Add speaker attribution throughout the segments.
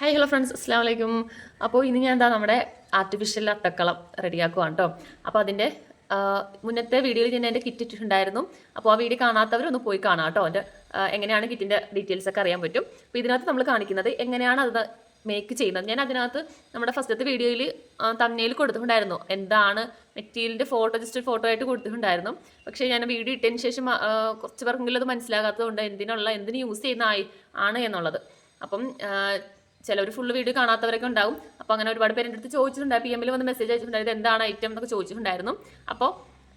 Speaker 1: Hi hello friends അസ്സാം വലൈക്കും അപ്പോൾ ഇനി ഞാൻ എന്താ നമ്മുടെ ആർട്ടിഫിഷ്യൽ അട്ടക്കളം റെഡിയാക്കുവാണ് കേട്ടോ അപ്പോൾ അതിന്റെ മുന്നത്തെ വീഡിയോയിൽ ഞാൻ എന്റെ കിറ്റ് ഇട്ടിട്ടുണ്ടായിരുന്നു. അപ്പോൾ ആ വീഡിയോ കാണാത്തവർ ഒന്ന് പോയി കാണാം കേട്ടോ എന്റെ എങ്ങനെയാണ് കിറ്റിന്റെ ഡീറ്റെയിൽസ് ഒക്കെ അറിയാൻ പറ്റും. അപ്പോൾ ഇതിനകത്ത് നമ്മൾ കാണിക്കുന്നത് എങ്ങനെയാണ് അത് മേക്ക് ചെയ്യുന്നത്. ഞാൻ അതിനകത്ത് നമ്മുടെ ഫസ്റ്റത്തെ വീഡിയോയിൽ തമ്മയിൽ കൊടുത്തിട്ടുണ്ടായിരുന്നു. എന്താണ് മെറ്റീരിയലിന്റെ ഫോട്ടോ ജസ്റ്റ് ഫോട്ടോ ആയിട്ട് കൊടുത്തിട്ടുണ്ടായിരുന്നു. പക്ഷേ ഞാൻ വീഡിയോ ഇട്ടതിന് ശേഷം കുറച്ച് പേർക്കെങ്കിലും അത് മനസ്സിലാകാത്തതുകൊണ്ട് എന്തിനുള്ള എന്തിന് യൂസ് ചെയ്യുന്ന ആണ് എന്നുള്ളത്. അപ്പം ചിലവർ ഫുൾ വീഡിയോ കാണാത്തവരൊക്കെ ഉണ്ടാവും. അപ്പോൾ അങ്ങനെ ഒരുപാട് പേരെ അടുത്ത് ചോദിച്ചിട്ടുണ്ടായി പി എമ്മിൽ വന്ന് മെസ്സേജ് അയച്ചിട്ടുണ്ടായത് എന്താണ് ഐറ്റം എന്നൊക്കെ ചോദിച്ചിട്ടുണ്ടായിരുന്നു. അപ്പോൾ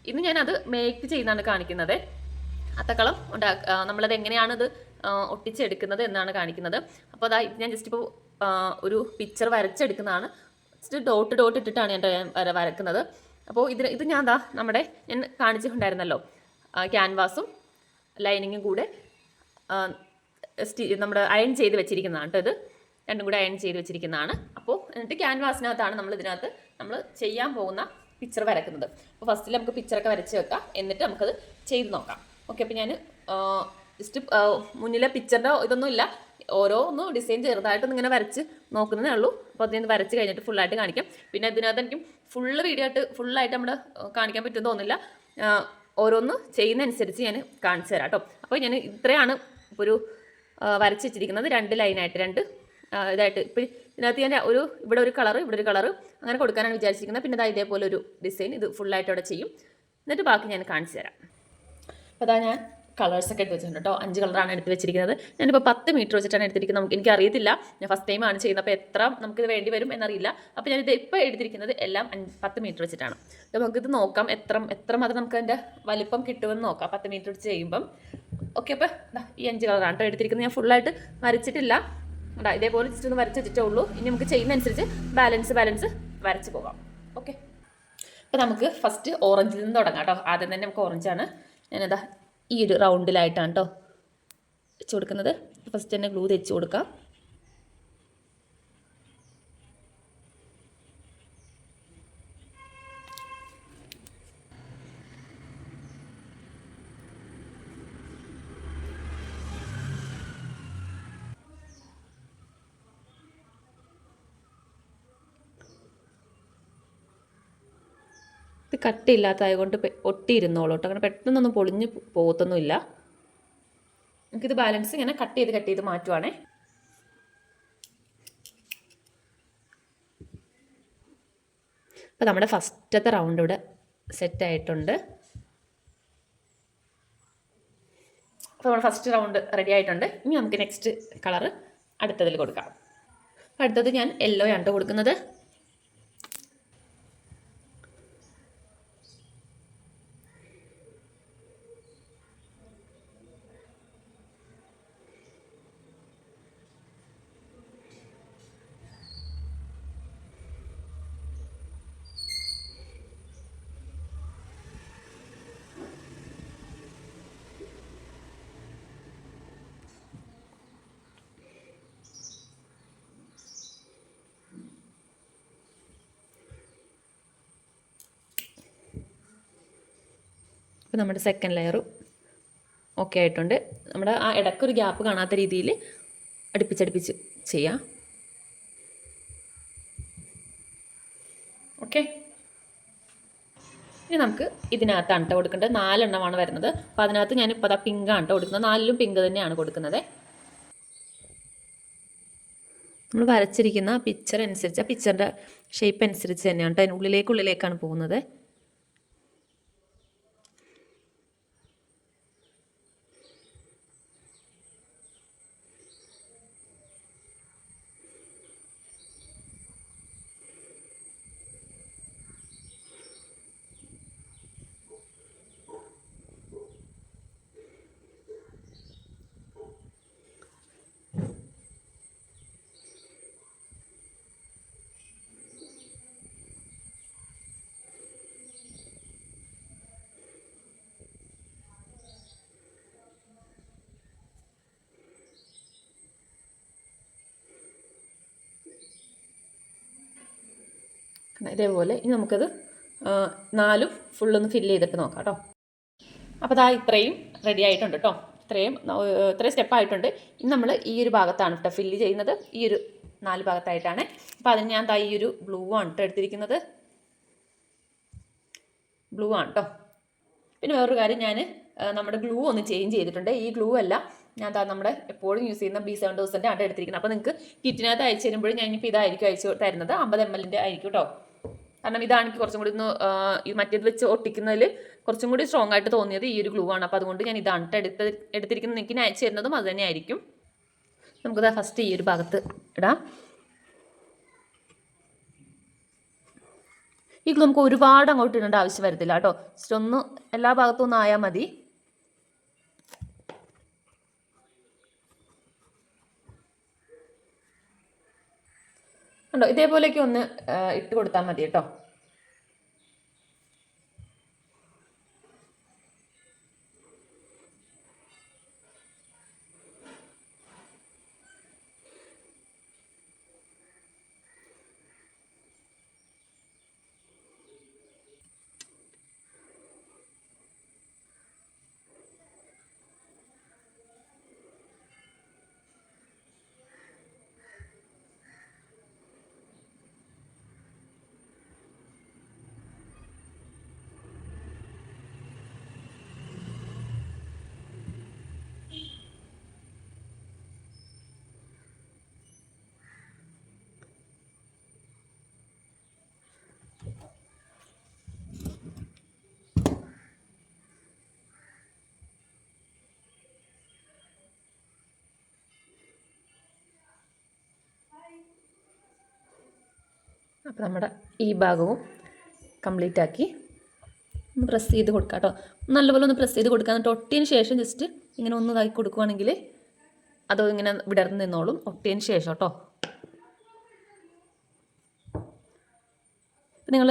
Speaker 1: ഇന്ന് ഞാനത് മേക്ക് ചെയ്യുന്നതാണ് കാണിക്കുന്നത്. അത്തക്കളം ഉണ്ടാ നമ്മളത് എങ്ങനെയാണ് ഇത് ആ, ഒട്ടിച്ചെടുക്കുന്നത് എന്നാണ് കാണിക്കുന്നത്. അപ്പോൾ അതാ ഞാൻ ജസ്റ്റ് ഇപ്പോൾ ഒരു പിക്ചർ വരച്ചെടുക്കുന്നതാണ്. ജസ്റ്റ് ഡോട്ട് ഡോട്ട് ഇട്ടിട്ടാണ് ഞാൻ ഞാൻ വര- വരക്കുന്നത്. അപ്പോൾ ഇതിന് ഇത് ഞാൻ എന്താ നമ്മുടെ ഞാൻ കാണിച്ചിട്ടുണ്ടായിരുന്നല്ലോ. ക്യാൻവാസും ലൈനിങ്ങും കൂടെ നമ്മുടെ അയൺ ചെയ്ത് വെച്ചിരിക്കുന്നതാണ് കേട്ടോ ഇത്. രണ്ടും കൂടെ അയൺ ചെയ്ത് വെച്ചിരിക്കുന്നതാണ്. അപ്പോൾ എന്നിട്ട് ക്യാൻവാസിനകത്താണ് നമ്മൾ ഇതിനകത്ത് നമ്മൾ ചെയ്യാൻ പോകുന്ന പിക്ചർ വരക്കുന്നത് അപ്പോൾ ഫസ്റ്റിൽ നമുക്ക് പിക്ചറൊക്കെ വരച്ച് വെക്കാം. എന്നിട്ട് നമുക്കത് ചെയ്ത് നോക്കാം. ഓക്കെ അപ്പോൾ ഞാൻ ജസ്റ്റ് മുന്നിലെ പിക്ചറിന്റെ ഇതൊന്നും ഇല്ല. ഓരോന്നും ഡിസൈൻ ചെറുതായിട്ടൊന്നും ഇങ്ങനെ വരച്ച് നോക്കുന്നതേ ഉള്ളൂ. അപ്പോൾ അതിന് വരച്ച് കഴിഞ്ഞിട്ട് ഫുള്ളായിട്ട് കാണിക്കാം. പിന്നെ ഇതിനകത്ത് എനിക്ക് ഫുള്ള് വീഡിയോ ആയിട്ട് ഫുള്ളായിട്ട് നമ്മുടെ കാണിക്കാൻ പറ്റുമെന്ന് തോന്നുന്നില്ല. ഓരോന്ന് ചെയ്യുന്നതനുസരിച്ച് ഞാൻ കാണിച്ചു തരാം കേട്ടോ. അപ്പോൾ ഞാൻ ഇത്രയാണ് ഇപ്പോൾ ഒരു വരച്ച് വെച്ചിരിക്കുന്നത്. രണ്ട് ലൈനായിട്ട് രണ്ട് ഇതായിട്ട്. ഇപ്പോൾ ഇതിനകത്ത് ഞാൻ ഒരു ഇവിടെ ഒരു കളറ് ഇവിടെ ഒരു കളറ് അങ്ങനെ കൊടുക്കാനാണ് വിചാരിച്ചിരിക്കുന്നത്. പിന്നെ ഇതാ ഇതേപോലെ ഒരു ഡിസൈൻ ഇത് ഫുള്ളായിട്ട് അവിടെ ചെയ്യും. എന്നിട്ട് ബാക്കി ഞാൻ കാണിച്ചു തരാം. അപ്പോൾ അതാ ഞാൻ കളേഴ്സൊക്കെ എടുത്ത് വെച്ചിട്ടുണ്ട് കേട്ടോ. അഞ്ച് കളറാണ് എടുത്ത് വെച്ചിരിക്കുന്നത്. ഞാനിപ്പോൾ പത്ത് മീറ്റർ വെച്ചിട്ടാണ് എടുത്തിരിക്കുന്നത്. നമുക്ക് എനിക്ക് അറിയത്തില്ല ഞാൻ ഫസ്റ്റ് ടൈമാണ് ചെയ്യുന്നത്. അപ്പോൾ എത്ര നമുക്കിത് വേണ്ടി വരും എന്നറിയില്ല. അപ്പോൾ ഞാനിത് ഇപ്പോൾ എടുത്തിരിക്കുന്നത് എല്ലാം പത്ത് മീറ്റർ വെച്ചിട്ടാണ്. അപ്പോൾ നമുക്കിത് നോക്കാം. എത്ര എത്ര മാത്രം നമുക്ക് അതിന്റെ വലിപ്പം കിട്ടുമെന്ന് നോക്കാം. പത്ത് മീറ്റർ വെച്ച് ചെയ്യുമ്പം. ഓക്കെ അപ്പോൾ ഈ അഞ്ച് കളറാണ് കേട്ടോ എടുത്തിരിക്കുന്നത്. ഞാൻ ഫുള്ളായിട്ട് വരച്ചിട്ടില്ല. അതാ ഇതേപോലെ ജസ്റ്റ് ഒന്ന് വരച്ച് വെച്ചിട്ടേ ഉള്ളൂ ഇനി നമുക്ക് ചെയ്യുന്നതനുസരിച്ച് ബാലൻസ് ബാലൻസ് വരച്ച് പോകാം. ഓക്കെ അപ്പോൾ നമുക്ക് ഫസ്റ്റ് ഓറഞ്ചിൽ നിന്ന് തുടങ്ങാം കേട്ടോ. ആദ്യം തന്നെ നമുക്ക് ഓറഞ്ചാണ് ഞാനതാ ഈ ഒരു റൗണ്ടിലായിട്ടാണ് കേട്ടോ വെച്ച് കൊടുക്കുന്നത്. ഫസ്റ്റ് തന്നെ ഗ്ലൂ തെച്ച് കൊടുക്കാം. ഇത് കട്ടിയില്ലാത്തതായത് കൊണ്ട് പെ- ഒട്ടിയിരുന്നോളൂ കേട്ടോ അങ്ങനെ പെട്ടെന്നൊന്നും പൊളിഞ്ഞ് പോകത്തൊന്നുമില്ല. നമുക്കിത് ബാലൻസ് ഇങ്ങനെ കട്ട് ചെയ്ത് കട്ട് ചെയ്ത് മാറ്റുവാണേ. അപ്പോൾ നമ്മുടെ ഫസ്റ്റത്തെ റൗണ്ട് ഇവിടെ സെറ്റ് ആയിട്ടുണ്ട്. അപ്പോൾ നമ്മുടെ ഫസ്റ്റ് റൗണ്ട് റെഡി ആയിട്ടുണ്ട്. ഇനി നമുക്ക് നെക്സ്റ്റ് കളർ അടുത്തതിൽ കൊടുക്കാം. അടുത്തത് ഞാൻ യെല്ലോ ആണ് കൊടുക്കുന്നത്. അപ്പോൾ നമ്മുടെ സെക്കൻഡ് ലെയറും ഓക്കെ ആയിട്ടുണ്ട്. നമ്മുടെ ആ ഇടയ്ക്കൊരു ഗ്യാപ്പ് കാണാത്ത രീതിയിൽ അടുപ്പിച്ചടുപ്പിച്ച് ചെയ്യാം. ഓക്കെ ഇനി നമുക്ക് ഇതിനകത്താണ് കേട്ടോ കൊടുക്കേണ്ടത് നാലെണ്ണമാണ് വരുന്നത്. അപ്പോൾ അതിനകത്ത് ഞാനിപ്പോൾ അതാ പിങ്കാണ് കേട്ടോ കൊടുക്കുന്നത്. നാലിലും പിങ്ക് തന്നെയാണ് കൊടുക്കുന്നത്. നമ്മൾ വരച്ചിരിക്കുന്ന പിക്ചർ അനുസരിച്ച് ആ പിക്ചറിന്റെ ഷേപ്പ് അനുസരിച്ച് തന്നെയാണ്. കേട്ടോ അതിന് ഉള്ളിലേക്കുള്ളിലേക്കാണ് പോകുന്നത്. ഇതേപോലെ ഇനി നമുക്കത് നാലും ഫുള്ളൊന്ന് ഫില്ല് ചെയ്തിട്ട് നോക്കാം കേട്ടോ അപ്പോൾ അതാ ഇത്രയും റെഡി ആയിട്ടുണ്ട് കേട്ടോ ഇത്രയും ഇത്രയും സ്റ്റെപ്പായിട്ടുണ്ട് ഇനി നമ്മൾ ഈ ഒരു ഭാഗത്താണ് കേട്ടോ ഫില്ല് ചെയ്യുന്നത്. ഈ ഒരു നാല് ഭാഗത്തായിട്ടാണ്. അപ്പോൾ അതിന് ഞാൻ ഈ ഒരു ബ്ലൂ ആണ് കേട്ടോ എടുത്തിരിക്കുന്നത്. ബ്ലൂ ആണ് കേട്ടോ പിന്നെ വേറൊരു കാര്യം ഞാൻ നമ്മുടെ ഗ്ലൂ ഒന്ന് ചേഞ്ച് ചെയ്തിട്ടുണ്ട്. ഈ ഗ്ലൂ അല്ല ഞാൻ താ നമ്മുടെ എപ്പോഴും യൂസ് ചെയ്യുന്ന ബി സെവൻ തൗസൻഡ് ആണ് എടുത്തിരിക്കുന്നത്. അപ്പോൾ നിങ്ങൾക്ക് കിറ്റിനകത്ത് അയച്ചു തരുമ്പോഴും ഞാൻ ഇപ്പോൾ ഇതായിരിക്കും അയച്ചു തരുന്നത്. അമ്പത് എം എല്ലിന്റെ ആയിരിക്കും കേട്ടോ കാരണം ഇതാണ് എനിക്ക് കുറച്ചും കൂടി ഒന്ന് മറ്റേത് വെച്ച് ഒട്ടിക്കുന്നതിൽ കുറച്ചും കൂടി സ്ട്രോങ് ആയിട്ട് തോന്നിയത് ഈ ഒരു ഗ്ലൂ ആണ്. അപ്പോൾ അതുകൊണ്ട് ഞാൻ ഇതാണ് എടുത്ത് എടുത്തിരിക്കുന്നത്. എനിക്ക് അയച്ചു തരുന്നതും അത് തന്നെയായിരിക്കും നമുക്കത് ഫസ്റ്റ് ഈ ഒരു ഭാഗത്ത് ഇടാം. ഈ ഗ്ലൂ നമുക്ക് ഒരുപാട് അങ്ങോട്ട് ഇടേണ്ട ആവശ്യം വരത്തില്ല കേട്ടോ. ജസ്റ്റ് ഒന്ന് എല്ലാ ഭാഗത്തും ഒന്ന് ആയാൽ മതി. ഉണ്ടോ? ഇതേപോലെയൊക്കെ ഒന്ന് ഇട്ട് കൊടുത്താൽ മതി കേട്ടോ. അപ്പോൾ നമ്മുടെ ഈ ഭാഗവും കംപ്ലീറ്റ് ആക്കി ഒന്ന് പ്രസ് ചെയ്ത് കൊടുക്കാം കേട്ടോ. നല്ലപോലെ ഒന്ന് പ്രസ് ചെയ്ത് കൊടുക്കുക എന്നിട്ട് ഒട്ടിയതിന് ശേഷം ജസ്റ്റ് ഇങ്ങനെ ഒന്ന് ഇതാക്കി കൊടുക്കുവാണെങ്കിൽ അത് ഇങ്ങനെ വിടർന്ന് നിന്നോളും. ഒട്ടിയതിന് ശേഷം കേട്ടോ. നിങ്ങൾ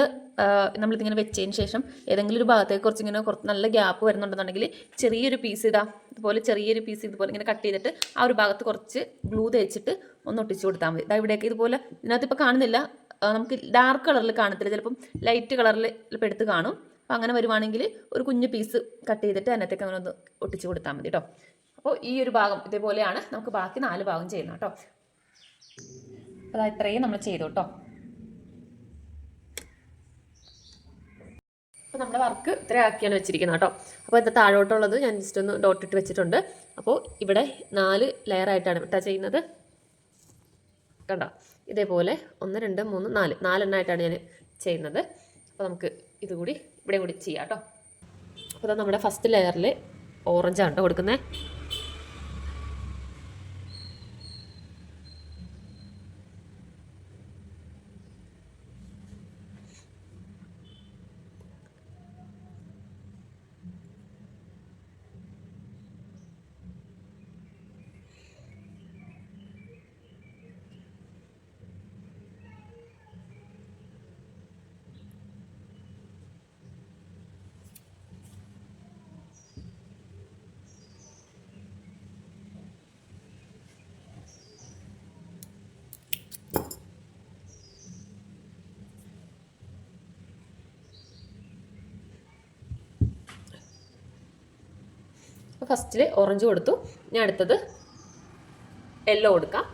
Speaker 1: നമ്മളിതിങ്ങനെ വെച്ചതിന് ശേഷം ഏതെങ്കിലും ഒരു ഭാഗത്തേക്ക് കുറച്ചിങ്ങനെ കുറച്ച് നല്ല ഗ്യാപ്പ് വരുന്നുണ്ടെന്നുണ്ടെങ്കിൽ ചെറിയൊരു പീസ് ഇതാ ഇതുപോലെ ചെറിയൊരു പീസ് ഇതുപോലെ ഇങ്ങനെ കട്ട് ചെയ്തിട്ട് ആ ഒരു ഭാഗത്ത് കുറച്ച് ഗ്ലൂ തേച്ചിട്ട് ഒന്ന് ഒട്ടിച്ച് കൊടുത്താൽ മതി. ഇതാ ഇവിടെയൊക്കെ ഇതുപോലെ ഇതിനകത്ത് ഇപ്പോൾ കാണുന്നില്ല. നമുക്ക് ഡാർക്ക് കളറിൽ കാണത്തില്ല. ചിലപ്പം ലൈറ്റ് കളറിൽ ചിലപ്പോൾ എടുത്ത് കാണും. അപ്പോൾ അങ്ങനെ വരുവാണെങ്കിൽ ഒരു കുഞ്ഞു പീസ് കട്ട് ചെയ്തിട്ട് അതിനകത്തേക്ക് അങ്ങനെ ഒന്ന് ഒട്ടിച്ച് കൊടുത്താൽ മതി കേട്ടോ അപ്പോൾ ഈ ഒരു ഭാഗം ഇതേപോലെയാണ്. നമുക്ക് ബാക്കി നാല് ഭാഗം ചെയ്യുന്നത് കേട്ടോ അപ്പോൾ ഇത്രയും നമ്മൾ ചെയ്തു കേട്ടോ അപ്പോൾ നമ്മുടെ വർക്ക് ഇത്ര ആക്കിയാണ് വെച്ചിരിക്കുന്നത് കേട്ടോ അപ്പോൾ ഇത് താഴോട്ടുള്ളത് ഞാൻ ജസ്റ്റ് ഒന്ന് ഡോട്ട് ഇട്ട് വെച്ചിട്ടുണ്ട്. അപ്പോൾ ഇവിടെ നാല് ലെയറായിട്ടാണ് ഇട്ടാ ചെയ്യുന്നത്. കണ്ടോ? ഇതേപോലെ ഒന്ന് രണ്ട് മൂന്ന് നാല്. നാലെണ്ണമായിട്ടാണ് ഞാൻ ചെയ്യുന്നത്. അപ്പോൾ നമുക്ക് ഇതുകൂടി ഇവിടെ കൂടി ചെയ്യാം കേട്ടോ. അപ്പോൾ നമ്മുടെ ഫസ്റ്റ് ലെയറിൽ ഓറഞ്ചാണ് കേട്ടോ കൊടുക്കുന്നത്. ഫസ്റ്റിൽ ഓറഞ്ച് കൊടുത്തു. ഞാൻ അടുത്തത് യെല്ലോ കൊടുക്കാം.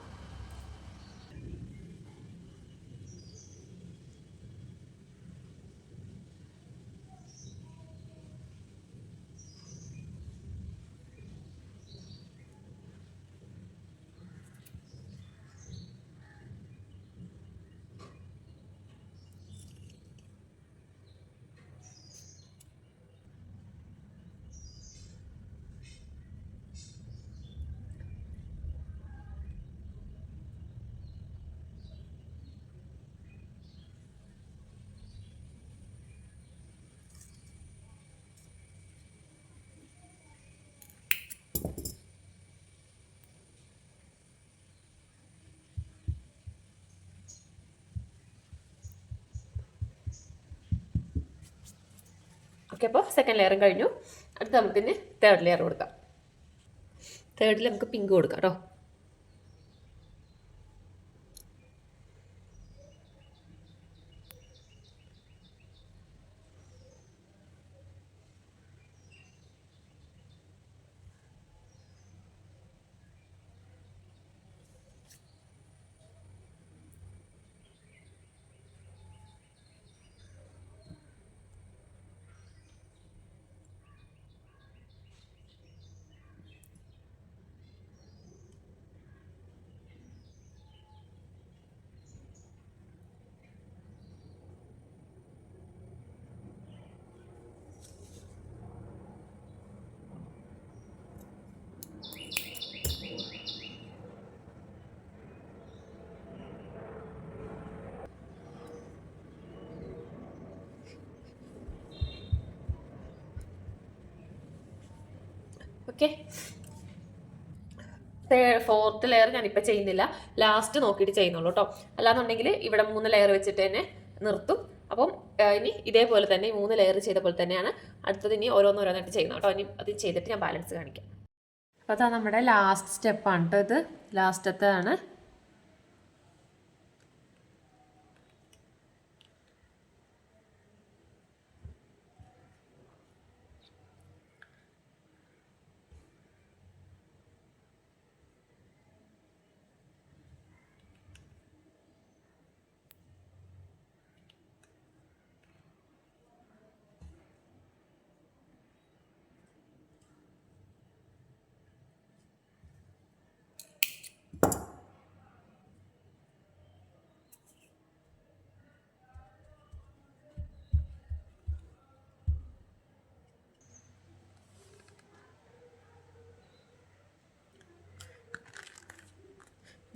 Speaker 1: ഓക്കെ അപ്പോൾ സെക്കൻഡ് ലെയറും കഴിഞ്ഞു. അടുത്ത് നമുക്ക് ഇനി തേർഡ് ലെയർ കൊടുക്കാം തേർഡിൽ നമുക്ക് പിങ്ക് കൊടുക്കാം കേട്ടോ ഓക്കെ. ഫോർത്ത് ലെയർ ഞാനിപ്പോൾ ചെയ്യുന്നില്ല. ലാസ്റ്റ് നോക്കിയിട്ട് ചെയ്യുന്നുള്ളൂ കേട്ടോ അല്ലാന്നുണ്ടെങ്കിൽ ഇവിടെ മൂന്ന് ലെയർ വെച്ചിട്ട് തന്നെ നിർത്തും. അപ്പം ഇനി ഇതേപോലെ തന്നെ മൂന്ന് ലെയർ ചെയ്ത പോലെ തന്നെയാണ് അടുത്തത് ഇനി ഓരോന്നോരോന്നായിട്ട് ചെയ്യുന്നത് കേട്ടോ ഇനി അത് ചെയ്തിട്ട് ഞാൻ ബാലൻസ് കാണിക്കാം. അപ്പോൾ അതാ നമ്മുടെ ലാസ്റ്റ് സ്റ്റെപ്പാണ് കേട്ടോ ഇത്. ലാസ്റ്റത്താണ്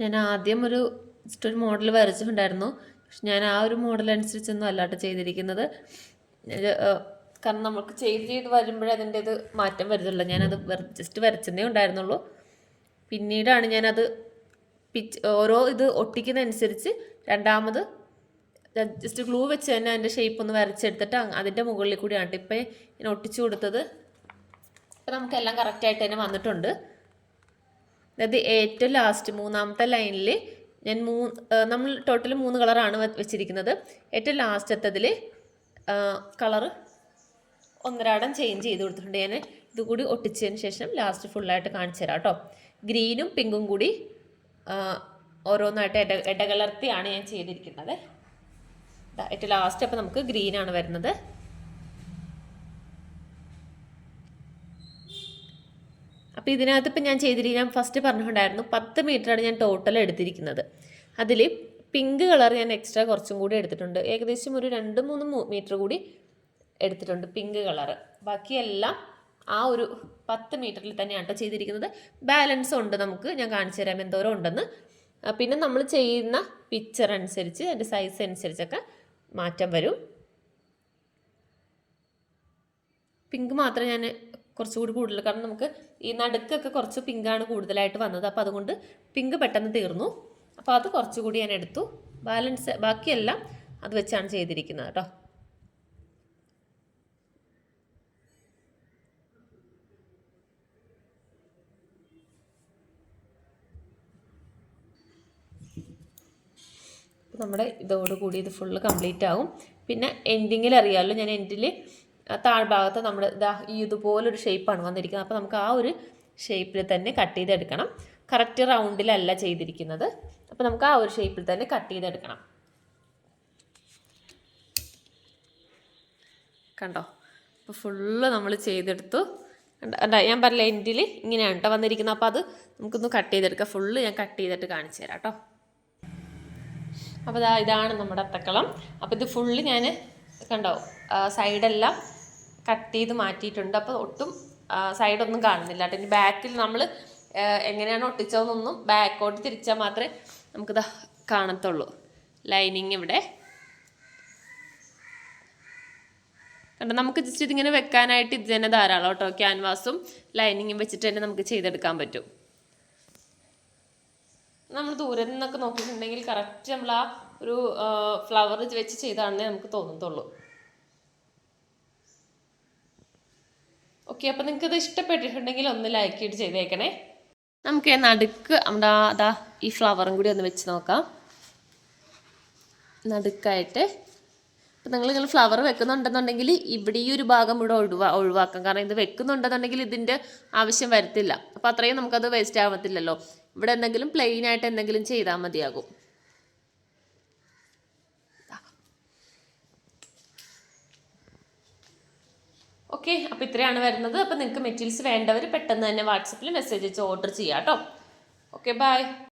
Speaker 1: ഞാൻ ആദ്യം ഒരു ജസ്റ്റ് ഒരു മോഡൽ വരച്ചിട്ടുണ്ടായിരുന്നു. പക്ഷെ ഞാൻ ആ ഒരു മോഡൽ അനുസരിച്ചൊന്നും അല്ലാട്ട് ചെയ്തിരിക്കുന്നത്. കാരണം നമുക്ക് ചെയ്ത് ചെയ്ത് വരുമ്പോഴേ അതിന്റെ ഇത് മാറ്റം വരുന്നുള്ളൂ ഞാനത് ജസ്റ്റ് വരച്ചതേ ഉണ്ടായിരുന്നുള്ളൂ. പിന്നീടാണ് ഞാനത് പിച്ച് ഓരോ ഇത് ഒട്ടിക്കുന്നതനുസരിച്ച് രണ്ടാമത് ജസ്റ്റ് ഗ്ലൂ വെച്ച് തന്നെ അതിന്റെ ഷേപ്പ് ഒന്ന് വരച്ചെടുത്തിട്ട് അതിന്റെ മുകളിൽ കൂടിയാണ് ഇപ്പം ഞാൻ ഒട്ടിച്ചു കൊടുത്തത്. ഇപ്പം നമുക്കെല്ലാം കറക്റ്റായിട്ട് തന്നെ വന്നിട്ടുണ്ട്. അതായത് ഏറ്റവും ലാസ്റ്റ് മൂന്നാമത്തെ ലൈനിൽ ഞാൻ മൂ നമ്മൾ ടോട്ടൽ മൂന്ന് കളറാണ് വെച്ചിരിക്കുന്നത്. ഏറ്റവും ലാസ്റ്റത്തതിൽ കളറ് ഒന്നരാടം ചേഞ്ച് ചെയ്ത് കൊടുത്തിട്ടുണ്ട്. ഞാൻ ഇതുകൂടി ഒട്ടിച്ചതിന് ശേഷം ലാസ്റ്റ് ഫുള്ളായിട്ട് കാണിച്ചു തരാം കേട്ടോ ഗ്രീനും പിങ്കും കൂടി ഓരോന്നായിട്ട് ഇട ഇടകലർത്തിയാണ് ഞാൻ ചെയ്തിരിക്കുന്നത്. ഏറ്റവും ലാസ്റ്റ് അപ്പോൾ നമുക്ക് ഗ്രീനാണ് വരുന്നത്. അപ്പോൾ ഇതിനകത്ത് ഇപ്പം ഞാൻ ചെയ്തിരിക്കുന്ന ഞാൻ ഫസ്റ്റ് പറഞ്ഞിട്ടുണ്ടായിരുന്നു പത്ത് മീറ്ററാണ് ഞാൻ ടോട്ടൽ എടുത്തിരിക്കുന്നത്. അതിൽ പിങ്ക് കളർ ഞാൻ എക്സ്ട്രാ കുറച്ചും കൂടി എടുത്തിട്ടുണ്ട്. ഏകദേശം ഒരു രണ്ട് മൂന്ന് മീറ്റർ കൂടി എടുത്തിട്ടുണ്ട് പിങ്ക് കളറ് ബാക്കിയെല്ലാം ആ ഒരു പത്ത് മീറ്ററിൽ തന്നെയാണ് കേട്ടോ ചെയ്തിരിക്കുന്നത്. ബാലൻസ് ഉണ്ട് നമുക്ക് ഞാൻ കാണിച്ചു തരാം എന്തോരം ഉണ്ടെന്ന്. പിന്നെ നമ്മൾ ചെയ്യുന്ന പിക്ചർ അനുസരിച്ച് അതിന്റെ സൈസ് അനുസരിച്ചൊക്കെ മാറ്റം വരും. പിങ്ക് മാത്രം ഞാൻ കുറച്ചുകൂടി കൂടുതൽ. കാരണം നമുക്ക് ഈ നടുക്കൊക്കെ കുറച്ച് പിങ്കാണ് കൂടുതലായിട്ട് വന്നത്. അപ്പോൾ അതുകൊണ്ട് പിങ്ക് പെട്ടെന്ന് തീർന്നു. അപ്പോൾ അത് കുറച്ചുകൂടി ഞാൻ എടുത്തു. ബാലൻസ് ബാക്കിയെല്ലാം അത് വെച്ചാണ് ചെയ്തിരിക്കുന്നത് കേട്ടോ. നമ്മുടെ ഇതോടുകൂടി ഇത് ഫുള്ള് കംപ്ലീറ്റ് ആവും. പിന്നെ എൻഡിങ്ങിൽ അറിയാമല്ലോ ഞാൻ എൻഡിൽ താഴ്ഭാഗത്ത് നമ്മൾ ഇതാ ഈ ഇതുപോലൊരു ഷേപ്പാണ് വന്നിരിക്കുന്നത്. അപ്പോൾ നമുക്ക് ആ ഒരു ഷേപ്പിൽ തന്നെ കട്ട് ചെയ്തെടുക്കണം. കറക്റ്റ് റൗണ്ടിലല്ല ചെയ്തിരിക്കുന്നത്. അപ്പോൾ നമുക്ക് ആ ഒരു ഷേപ്പിൽ തന്നെ കട്ട് ചെയ്തെടുക്കണം. കണ്ടോ? അപ്പോൾ ഫുള്ള് നമ്മൾ ചെയ്തെടുത്തു. കണ്ടോ? ഞാൻ പറഞ്ഞില്ല എൻഡിൽ ഇങ്ങനെയാണ് കേട്ടോ വന്നിരിക്കുന്നത്. അപ്പോൾ അത് നമുക്കൊന്ന് കട്ട് ചെയ്തെടുക്കാം. ഫുള്ള് ഞാൻ കട്ട് ചെയ്തിട്ട് കാണിച്ചു തരാം കേട്ടോ അപ്പോൾ ഇതാണ് നമ്മുടെ അത്തക്കളം. അപ്പോൾ ഇത് ഫുള്ള് ഞാൻ കണ്ടോ സൈഡെല്ലാം കട്ട് ചെയ്ത് മാറ്റിയിട്ടുണ്ട്. അപ്പോൾ ഒട്ടും സൈഡൊന്നും കാണുന്നില്ല. കേട്ടോ ഇനി ബാക്കിൽ നമ്മൾ എങ്ങനെയാണ് ഒട്ടിച്ചതെന്നൊന്നും ബാക്കോട്ട് തിരിച്ചാൽ മാത്രമേ നമുക്കിത് കാണത്തുള്ളൂ. ലൈനിങ് ഇവിടെ. കണ്ടോ നമുക്ക് ജസ്റ്റ് ഇതിങ്ങനെ വെക്കാനായിട്ട് ഇത് തന്നെ ധാരാളം കേട്ടോ. ക്യാൻവാസും ലൈനിങ്ങും വെച്ചിട്ട് തന്നെ നമുക്ക് ചെയ്തെടുക്കാൻ പറ്റും. നമ്മൾ ദൂരെ നിന്നൊക്കെ നോക്കിയിട്ടുണ്ടെങ്കിൽ കറക്റ്റ് നമ്മൾ ആ ഒരു ഫ്ലവർ വെച്ച് ചെയ്താണെന്നേ നമുക്ക് തോന്നത്തുള്ളൂ. ഓക്കെ അപ്പം നിങ്ങൾക്ക് ഇത് ഇഷ്ടപ്പെട്ടിട്ടുണ്ടെങ്കിൽ ഒന്ന് ലൈക്ക് ചെയ്ത് ചെയ്തേക്കണേ. നമുക്ക് നടുക്ക് നമ്മുടെ അതാ ഈ ഫ്ലവറും കൂടി ഒന്ന് വെച്ച് നോക്കാം. നടുക്കായിട്ട്. അപ്പം നിങ്ങൾ നിങ്ങൾ ഫ്ലവർ വെക്കുന്നുണ്ടെന്നുണ്ടെങ്കിൽ ഇവിടെ ഈ ഒരു ഭാഗം ഇവിടെ ഒഴിവാ ഒഴിവാക്കാം. കാരണം ഇത് വെക്കുന്നുണ്ടെന്നുണ്ടെങ്കിൽ ഇതിന്റെ ആവശ്യം വരത്തില്ല. അപ്പോൾ അത്രയും നമുക്കത് വേസ്റ്റ് ആവത്തില്ലല്ലോ. ഇവിടെ എന്തെങ്കിലും പ്ലെയിൻ ആയിട്ട് എന്തെങ്കിലും ചെയ്താൽ മതിയാകും. ഓക്കെ അപ്പോൾ ഇത്രയാണ് വരുന്നത്. അപ്പോൾ നിങ്ങൾക്ക് മെറ്റീരിയൽസ് വേണ്ടവർ പെട്ടെന്ന് തന്നെ വാട്സപ്പിൽ മെസ്സേജ് അയച്ച് ഓർഡർ ചെയ്യാം കേട്ടോ ഓക്കെ ബൈ